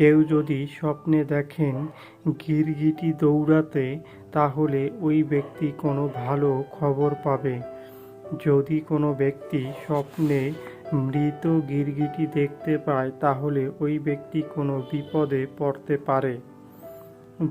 কেউ যদি স্বপ্নে দেখেন গিরগিটি দৌড়াতে, তাহলে ওই ব্যক্তি কোনো ভালো খবর পাবে। যদি কোনো ব্যক্তি স্বপ্নে মৃত গিরগিটি দেখতে পায়, তাহলে ওই ব্যক্তি কোনো বিপদে পড়তে পারে।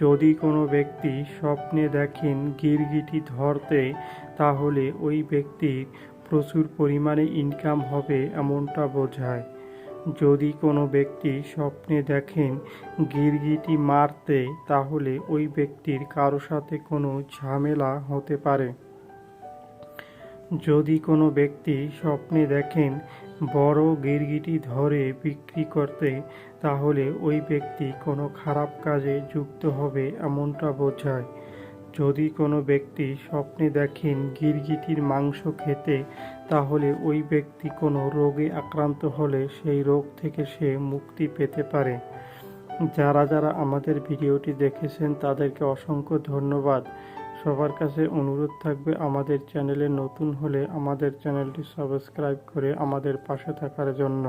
যদি কোনো ব্যক্তি স্বপ্নে দেখেন গিরগিটি ধরতে, তাহলে ওই ব্যক্তির প্রচুর পরিমাণে ইনকাম হবে, এমনটা বোঝায়। যদি কোনো ব্যক্তি স্বপ্নে দেখেন গিরগিটি মারতে, তাহলে ওই ব্যক্তির কারও সাথে কোনো ঝামেলা হতে পারে। যদি কোনো ব্যক্তি স্বপ্নে দেখেন বড় গিরগিটি ধরে বিক্রি করতে, তাহলে ওই ব্যক্তি কোনো খারাপ কাজে যুক্ত হবে এমনটা বোঝায়। যদি কোনো ব্যক্তি স্বপ্নে দেখেন গিরগিটির মাংস খেতে, তাহলে ওই ব্যক্তি কোনো রোগে আক্রান্ত হলে সেই রোগ থেকে সে মুক্তি পেতে পারে। যারা যারা আমাদের ভিডিওটি দেখেছেন, তাদেরকে অসংখ্য ধন্যবাদ। সবার কাছে অনুরোধ থাকবে, আমাদের চ্যানেলে নতুন হলে আমাদের চ্যানেলটি সাবস্ক্রাইব করে আমাদের পাশে থাকার জন্য।